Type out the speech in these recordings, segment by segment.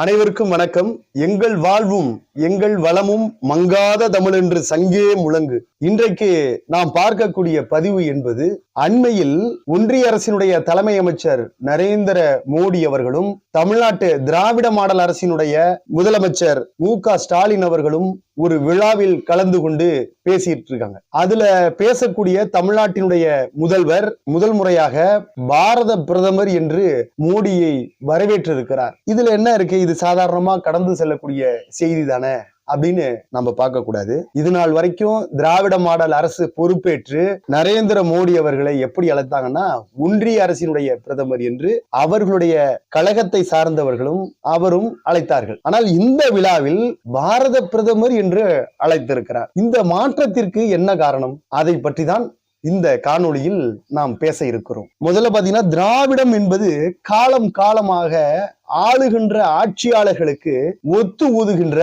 அனைவருக்கும் வணக்கம். எங்கள் வாழ்வும் எங்கள் வளமும் மங்காத தமிழ் என்று சங்கே முழங்கு. இன்றைக்கு நாம் பார்க்கக்கூடிய பதிவு என்பது அண்மையில் ஒன்றிய அரசினுடைய தலைமை அமைச்சர் நரேந்திர மோடி அவர்களும் தமிழ்நாட்டு திராவிட மாடல் அரசினுடைய முதலமைச்சர் மு ஸ்டாலின் அவர்களும் ஒரு விழாவில் கலந்து கொண்டு பேசிட்டு இருக்காங்க அதுல பேசக்கூடிய தமிழ்நாட்டினுடைய முதல்வர் முதல் முறையாக பாரத பிரதமர் என்று மோடியை வரவேற்றிருக்கிறார். இதுல என்ன இருக்கு? இது சாதாரணமா கடந்து செல்லக்கூடிய செய்தி தானே? அப்படின்னு நம்ம பார்க்க கூடாது. இது நாள் வரைக்கும் திராவிட மாடல் அரசு பொறுப்பேற்று நரேந்திர மோடி அவர்களை எப்படி அழைத்தாங்கன்னா ஒன்றிய அரசினுடைய பிரதமர் என்று அவர்களுடைய கழகத்தை சார்ந்தவர்களும் அவரும் அழைத்தார்கள். ஆனால் இந்த விழாவில் பாரத பிரதமர் என்று அழைத்திருக்கிறார். இந்த மாற்றத்திற்கு என்ன காரணம்? அதை பற்றி தான் இந்த காணொளியில் நாம் பேச இருக்கிறோம். முதல்ல பாத்தீங்கன்னா திராவிடம் என்பது காலம் காலமாக ஆளுகின்ற ஆட்சியாளர்களுக்கு ஒத்து ஊதுகின்ற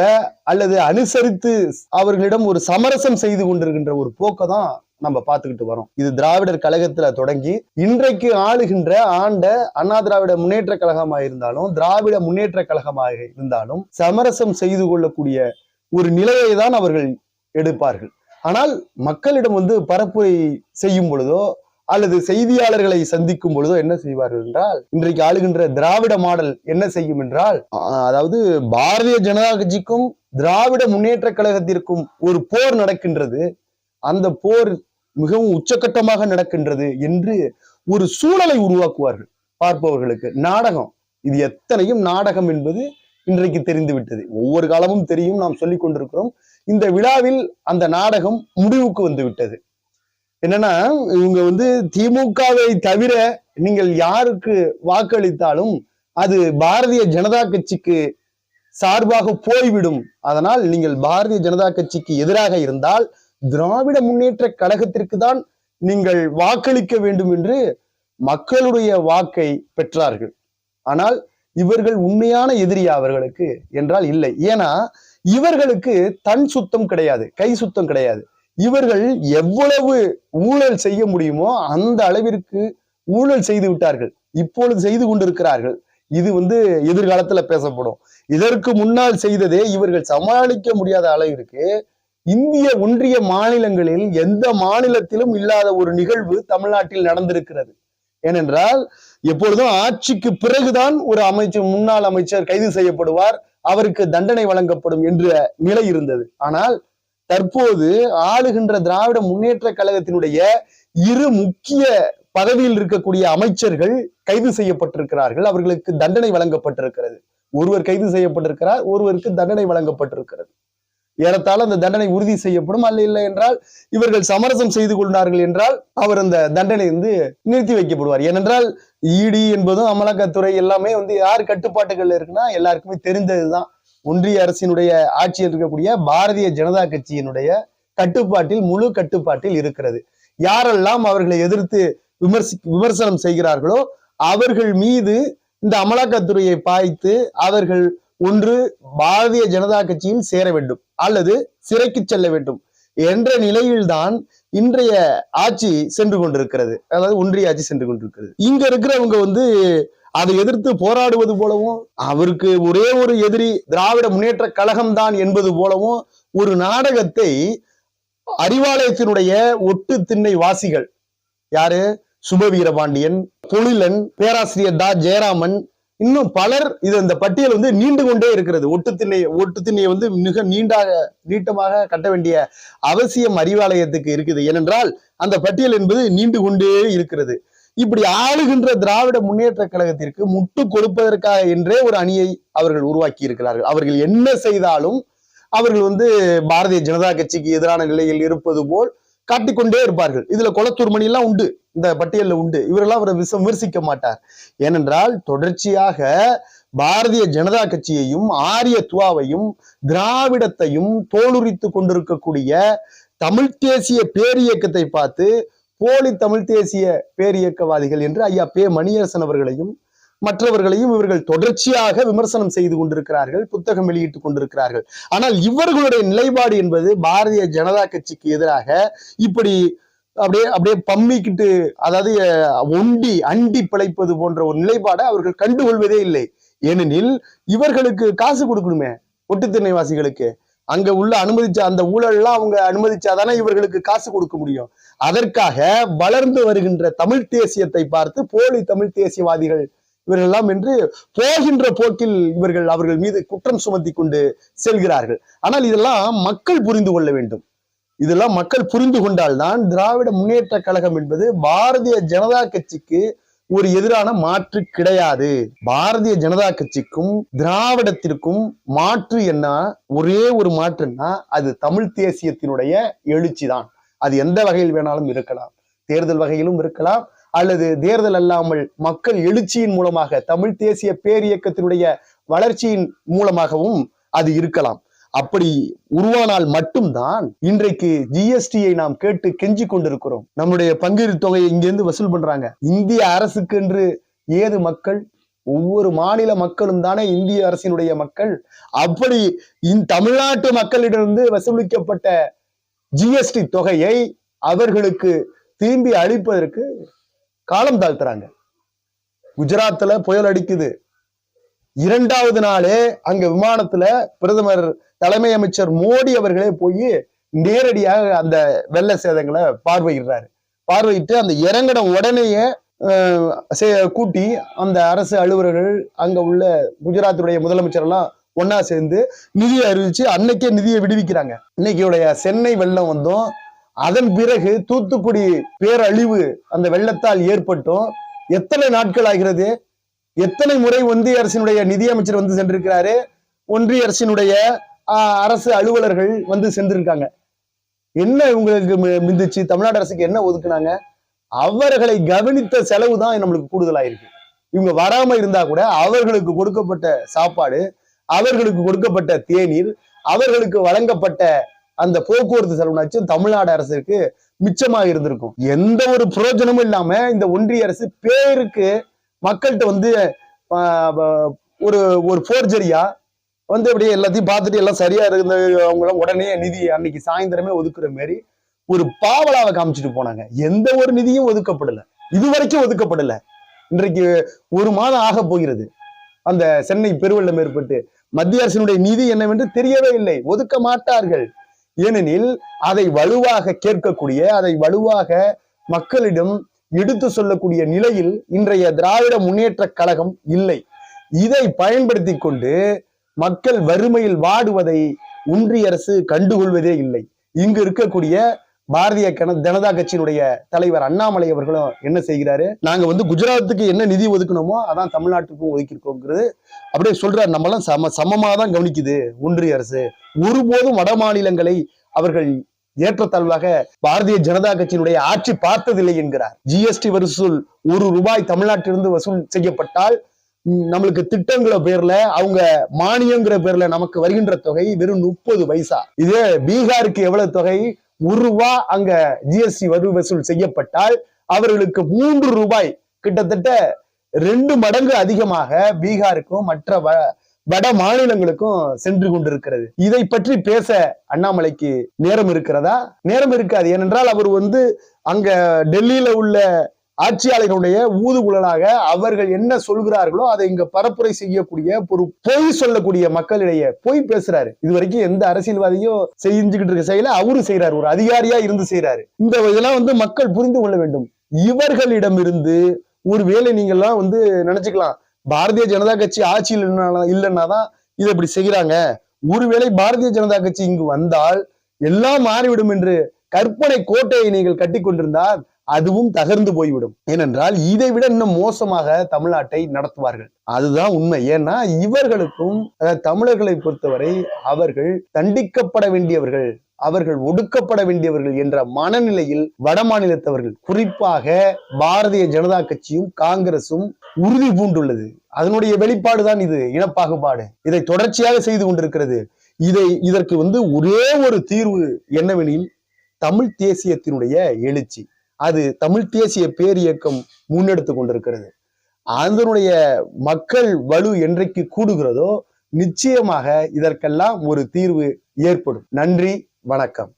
அல்லது அனுசரித்து அவர்களிடம் ஒரு சமரசம் செய்து கொண்டிருக்கின்ற ஒரு போக்கை தான் நம்ம பார்த்துக்கிட்டு வரோம். இது திராவிடர் கழகத்துல தொடங்கி இன்றைக்கு ஆளுகின்ற ஆண்ட அண்ணா திராவிட முன்னேற்ற கழகமாக இருந்தாலும் திராவிட முன்னேற்ற கழகமாக இருந்தாலும் சமரசம் செய்து கொள்ளக்கூடிய ஒரு நிலையை தான் அவர்கள் எடுப்பார்கள். ஆனால் மக்களிடம் வந்து பரப்புரை செய்யும் பொழுதோ அல்லது செய்தியாளர்களை சந்திக்கும் பொழுதோ என்ன செய்வார்கள் என்றால் இன்றைக்கு ஆளுகின்ற திராவிட மாடல் என்ன செய்யும் என்றால் அதாவது பாரதிய ஜனதா கட்சிக்கும் திராவிட முன்னேற்ற கழகத்திற்கும் ஒரு போர் நடக்கின்றது. அந்த போர் மிகவும் உச்சக்கட்டமாக நடக்கின்றது என்று ஒரு சூழலை உருவாக்குவார்கள் பார்ப்பவர்களுக்கு. நாடகம். இது எத்தனையும் நாடகம் என்பது இன்றைக்கு தெரிந்து விட்டது ஒவ்வொரு காலமும் தெரியும். நாம் சொல்லிக் கொண்டிருக்கிறோம். இந்த விழாவில் அந்த நாடகம் முடிவுக்கு வந்து விட்டது என்னன்னா இவங்க வந்து திமுகவை தவிர நீங்கள் யாருக்கு வாக்களித்தாலும் அது பாரதிய ஜனதா கட்சிக்கு சார்பாக போய்விடும். அதனால் நீங்கள் பாரதிய ஜனதா கட்சிக்கு எதிராக இருந்தால் திராவிட முன்னேற்ற கழகத்திற்கு தான் நீங்கள் வாக்களிக்க வேண்டும் என்று மக்களுடைய வாக்கை பெற்றார்கள். ஆனால் இவர்கள் உண்மையான எதிரியா அவர்களுக்கு? என்றால் இல்லை. ஏன்னா இவர்களுக்கு தன் சுத்தம் கிடையாது கை சுத்தம் கிடையாது. இவர்கள் எவ்வளவு ஊழல் செய்ய முடியுமோ அந்த அளவிற்கு ஊழல் செய்து விட்டார்கள். இப்பொழுது செய்து கொண்டிருக்கிறார்கள். இது வந்து எதிர்காலத்துல பேசப்படும். இதற்கு முன்னால் செய்ததே இவர்கள் சமாளிக்க முடியாத அளவிற்கு இந்திய ஒன்றிய மாநிலங்களில் எந்த மாநிலத்திலும் இல்லாத ஒரு நிகழ்வு தமிழ்நாட்டில் நடந்திருக்கிறது. ஏனென்றால் எப்பொழுதும் ஆட்சிக்கு பிறகுதான் ஒரு அமைச்சர் முன்னாள் அமைச்சர் கைது செய்யப்படுவார். அவருக்கு தண்டனை வழங்கப்படும் என்ற நிலை இருந்தது. ஆனால் தற்போது ஆளுகின்ற திராவிட முன்னேற்ற கழகத்தினுடைய இரு முக்கிய பதவியில் இருக்கக்கூடிய அமைச்சர்கள் கைது செய்யப்பட்டிருக்கிறார்கள். அவர்களுக்கு தண்டனை வழங்கப்பட்டிருக்கிறது. ஒருவர் கைது செய்யப்பட்டிருக்கிறார் ஒருவருக்கு தண்டனை வழங்கப்பட்டிருக்கிறது. ஏறத்தாழ அந்த தண்டனை உறுதி செய்யப்படும். அல்ல இல்லை என்றால் இவர்கள் சமரசம் செய்து கொண்டார்கள் என்றால் அவர் அந்த தண்டனை வந்து நிறுத்தி வைக்கப்படுவார். ஏனென்றால் இடி என்பதும் அமலாக்கத்துறை எல்லாமே வந்து யார் கட்டுப்பாட்டுகள் இருக்குன்னா எல்லாருக்குமே தெரிந்ததுதான். ஒன்றிய அரசினுடைய ஆட்சியில் இருக்கக்கூடிய பாரதிய ஜனதா கட்சியினுடைய கட்டுப்பாட்டில் முழு கட்டுப்பாட்டில் இருக்கிறது. யாரெல்லாம் அவர்களை எதிர்த்து விமர்சி விமர்சனம் செய்கிறார்களோ அவர்கள் மீது இந்த அமலாக்கத்துறையை பாய்த்து அவர்கள் ஒன்று பாரதிய ஜனதா கட்சியில் சேர வேண்டும் அல்லது சிறைக்கு செல்ல வேண்டும் என்ற நிலையில்தான் இன்றைய ஆட்சி சென்று கொண்டிருக்கிறது. அதாவது ஒன்றிய ஆட்சி சென்று கொண்டிருக்கிறது. இங்க இருக்கிறவங்க வந்து அதை எதிர்த்து போராடுவது போலவும் அவருக்கு ஒரே ஒரு எதிரி திராவிட முன்னேற்ற கழகம் தான் என்பது போலவும் ஒரு நாடகத்தை அறிவாலயத்தினுடைய ஒட்டு திண்ணை வாசிகள் யாரு? சுபவீரபாண்டியன் பொழிலன் பேராசிரியர் தா ஜெயராமன் இன்னும் பலர் இது இந்த பட்டியல் வந்து நீண்டு கொண்டே இருக்கிறது. ஒட்டு திண்ணை ஒட்டு திண்ணையை வந்து மிக நீண்டாக நீட்டமாக கட்ட வேண்டிய அவசியம் அறிவாலயத்துக்கு இருக்குது. ஏனென்றால் அந்த பட்டியல் என்பது நீண்டு கொண்டே இருக்கிறது. இப்படி ஆளுகின்ற திராவிட முன்னேற்ற கழகத்திற்கு முட்டு கொடுப்பதற்காக என்றே ஒரு அணியை அவர்கள் உருவாக்கி இருக்கிறார்கள். அவர்கள் என்ன செய்தாலும் அவர்கள் வந்து பாரதிய ஜனதா கட்சிக்கு எதிரான நிலையில் இருப்பது போல் காட்டிக்கொண்டே இருப்பார்கள். இதுல கொளத்தூர் மணி எல்லாம் உண்டு. இந்த பட்டியலில் உண்டு. இவரெல்லாம் அவரை விமர்சிக்க மாட்டார். ஏனென்றால் தொடர்ச்சியாக பாரதிய ஜனதா கட்சியையும் ஆரிய துவாவையும் திராவிடத்தையும் தோலுரித்து கொண்டிருக்கக்கூடிய தமிழ் தேசிய பேரியக்கத்தை பார்த்து போலி தமிழ் தேசிய பேரியக்கவாதிகள் என்று ஐயா பே மணியரசன் அவர்களையும் மற்றவர்களையும் இவர்கள் தொடர்ச்சியாக விமர்சனம் செய்து கொண்டிருக்கிறார்கள் புத்தகம் வெளியிட்டுக் கொண்டிருக்கிறார்கள். ஆனால் இவர்களுடைய நிலைப்பாடு என்பது பாரதிய ஜனதா கட்சிக்கு எதிராக இப்படி அப்படியே அப்படியே பம்மிக்கிட்டு அதாவது ஒண்டி அண்டி பிழைப்பது போன்ற ஒரு நிலைப்பாடை அவர்கள் கண்டுகொள்வதே இல்லை. ஏனெனில் இவர்களுக்கு காசு கொடுக்கணுமே ஒட்டுத்திணைவாசிகளுக்கு அங்க உள்ள அனுமதிச்ச அந்த ஊழல்லாம் அவங்க அனுமதிச்சாதானே இவர்களுக்கு காசு கொடுக்க முடியும். அதற்காக வளர்ந்து வருகின்ற தமிழ் தேசியத்தை பார்த்து போலி தமிழ் தேசியவாதிகள் இவர்களெல்லாம் என்று போகின்ற போக்கில் இவர்கள் அவர்கள் மீது குற்றம் சுமத்தி கொண்டு செல்கிறார்கள். ஆனால் இதெல்லாம் மக்கள் புரிந்து கொள்ள வேண்டும். இதெல்லாம் மக்கள் புரிந்து கொண்டால்தான் திராவிட முன்னேற்ற கழகம் என்பது பாரதிய ஜனதா கட்சிக்கு ஒரு எதிரான மாற்று கிடையாது. பாரதிய ஜனதா கட்சிக்கும் திராவிடத்திற்கும் மாற்று என்ன? ஒரே ஒரு மாற்றுன்னா அது தமிழ் தேசியத்தினுடைய எழுச்சி தான் அது எந்த வகையில் வேணாலும் இருக்கலாம். தேர்தல் வகையிலும் இருக்கலாம். அல்லது தேர்தல் அல்லாமல் மக்கள் எழுச்சியின் மூலமாக தமிழ் தேசிய பேரியக்கத்தினுடைய வளர்ச்சியின் மூலமாகவும் அது இருக்கலாம். அப்படி உருவானால் மட்டும்தான் இன்றைக்கு ஜிஎஸ்டியை நாம் கேட்டு கெஞ்சி கொண்டிருக்கிறோம். நம்முடைய பங்கீடு தொகையை இங்கிருந்து வசூல் பண்றாங்க. இந்திய அரசுக்கு என்று ஏது மக்கள்? ஒவ்வொரு மாநில மக்களும் தானே இந்திய அரசினுடைய மக்கள். அப்படி இந் தமிழ்நாட்டு மக்களிடமிருந்து வசூலிக்கப்பட்ட ஜிஎஸ்டி தொகையை அவர்களுக்கு திரும்பி அளிப்பதற்கு காலம் தாழ்த்துறாங்க. குஜராத்ல புயல் அடிக்குது. இரண்டாவது நாளே அங்க விமானத்துல பிரதமர் தலைமை அமைச்சர் மோடி அவர்களே போய் நேரடியாக அந்த வெள்ள சேதங்களை பார்வையிடுறாரு. பார்வையிட்டு அந்த இறங்கின உடனேயே கூட்டி அந்த அரசு அலுவலர்கள் அங்க உள்ள குஜராத்துடைய முதலமைச்சர் எல்லாம் ஒன்னா சேர்ந்து நிதியை அறிவிச்சு அன்னைக்கே நிதியை விடுவிக்கிறாங்க. இன்னைக்குடைய சென்னை வெள்ளம் வந்தும் அதன் பிறகு தூத்துக்குடி பேரழிவு அந்த வெள்ளத்தால் ஏற்பட்டும். எத்தனை நாட்கள் ஆகிறது? எத்தனை முறை ஒன்றிய அரசினுடைய நிதியமைச்சர் வந்து சென்றிருக்கிறாரு? ஒன்றிய அரசினுடைய அரசு அலுவலர்கள் வந்து சென்றிருக்காங்க. என்ன இவங்களுக்கு மிந்துச்சு? தமிழ்நாடு அரசுக்கு என்ன ஒதுக்குனாங்க? அவர்களை கவனித்த செலவு தான் நம்மளுக்கு கூடுதலாயிருக்கு. இவங்க வராம இருந்தா கூட அவர்களுக்கு கொடுக்கப்பட்ட சாப்பாடு அவர்களுக்கு கொடுக்கப்பட்ட தேநீர் அவர்களுக்கு வழங்கப்பட்ட அந்த போக்குவரத்து செலவுனாச்சும் தமிழ்நாடு அரசுக்கு மிச்சமாக இருந்திருக்கும். எந்த ஒரு பிரயோஜனமும் இல்லாம இந்த ஒன்றிய அரசு பேருக்கு மக்கள்கிட்ட வந்து ஒரு ஒரு போர்ஜரியா வந்து அப்படியே எல்லாத்தையும் பார்த்துட்டு எல்லாம் சரியா இருந்த அவங்களாம் உடனே நிதி அன்னைக்கு சாயந்தரமே ஒதுக்குற மாதிரி ஒரு பாவலாவை காமிச்சிட்டு போனாங்க. எந்த ஒரு நிதியும் ஒதுக்கப்படல. இது வரைக்கும் ஒதுக்கப்படல. இன்றைக்கு ஒரு மாதம் ஆக போகிறது. அந்த சென்னை பெருவெள்ளம் ஏற்பட்டு மத்திய அரசினுடைய நிதி என்னவென்று தெரியவே இல்லை. ஒதுக்க மாட்டார்கள். ஏனெனில் அதை வலுவாக கேட்கக்கூடிய அதை வலுவாக மக்களிடம் எடுத்து சொல்லக்கூடிய நிலையில் இன்றைய திராவிட முன்னேற்ற கழகம் இல்லை. இதை பயன்படுத்தி கொண்டு மக்கள் வறுமையில் வாடுவதை ஒன்றிய அரசு கண்டுகொள்வதே இல்லை. இங்கு இருக்கக்கூடிய பாரதிய கன- ஜனதா கட்சியினுடைய தலைவர் அண்ணாமலை அவர்களும் என்ன செய்கிறாரு? நாங்க வந்து குஜராத்துக்கு என்ன நிதி ஒதுக்கணுமோ அதான் தமிழ்நாட்டுக்கும் ஒதுக்கியிருக்கோங்கிறது. அப்படியே சொல்றாரு எல்லாம் சம சமமாதான் கவனிக்குது ஒன்றிய அரசு. ஒருபோதும் வட மாநிலங்களை அவர்கள் ஏற்றத்தாழ்வாக பாரதிய ஜனதா கட்சியினுடைய ஆட்சி பார்த்ததில்லை என்கிறார். ஜிஎஸ்டி வசூல் ஒரு ரூபாய் தமிழ்நாட்டிலிருந்து வசூல் செய்யப்பட்டால் நம்மளுக்கு திட்டங்கிற பேர்ல அவங்க மானியங்கிற பேர்ல நமக்கு வருகின்ற தொகை வெறும் முப்பது பைசா. இதே பீகாருக்கு எவ்வளவு தொகை? ஒரு ரூபா அங்க ஜிஎஸ்டி வரி வசூல் செய்யப்பட்டால் அவர்களுக்கு மூன்று ரூபாய் கிட்டத்தட்ட ரெண்டு மடங்கு அதிகமாக பீகாருக்கும் மற்ற வ- வட மாநிலங்களுக்கும் சென்று கொண்டிருக்கிறது. இதை பற்றி பேச அண்ணாமலைக்கு நேரம் இருக்கிறதா? நேரம் இருக்காது. ஏனென்றால் அவர் வந்து அங்க டெல்லியில உள்ள ஆட்சியாளர்களுடைய ஊதுகுழலாக அவர்கள் என்ன சொல்கிறார்களோ அதை இங்க பரப்புரை செய்யக்கூடிய ஒரு பொய் சொல்லக்கூடிய மக்களிடையே பொய் பேசுறாரு. இது வரைக்கும் எந்த அரசியல்வாதியும் செஞ்சுக்கிட்டு இருக்க செயல அவரு செய்யறாரு ஒரு அதிகாரியா இருந்து செய்யறாரு இந்த இதெல்லாம் வந்து மக்கள் புரிந்து கொள்ள வேண்டும். இவர்களிடமிருந்து ஒருவேளை நீங்க எல்லாம் வந்து நினைச்சுக்கலாம். பாரதிய ஜனதா கட்சி ஆட்சியில் இல்லைன்னா தான் இதை இப்படி செய்யறாங்க ஒருவேளை பாரதிய ஜனதா கட்சி இங்கு வந்தால் எல்லாம் மாறிவிடும் என்று கற்பனை கோட்டையை நீங்கள் கட்டி கொண்டிருந்தால் அதுவும் தகர்ந்து போய்விடும். ஏனென்றால் இதை விட இன்னும் மோசமாக தமிழ்நாட்டை நடத்துவார்கள். அதுதான் உண்மை. ஏன்னா இவர்களுக்கும் தமிழர்களை பொறுத்தவரை அவர்கள் தண்டிக்கப்பட வேண்டியவர்கள் அவர்கள் ஒடுக்கப்பட வேண்டியவர்கள் என்ற மனநிலையில் வட மாநிலத்தவர்கள் குறிப்பாக பாரதிய ஜனதா கட்சியும் காங்கிரசும் உறுதி பூண்டுள்ளது. அதனுடைய வெளிப்பாடுதான் இது இனப்பாகுபாடு. இதை தொடர்ச்சியாக செய்து கொண்டிருக்கிறது. இதை இதற்கு வந்து ஒரே ஒரு தீர்வு என்னவெனில் தமிழ் தேசியத்தினுடைய எழுச்சி. அது தமிழ் தேசிய பேரியக்கம் முன்னெடுத்து கொண்டிருக்கிறது. அதனுடைய மக்கள் வலு என்றைக்கு கூடுகிறதோ நிச்சயமாக இதற்கெல்லாம் ஒரு தீர்வு ஏற்படும். நன்றி வணக்கம்.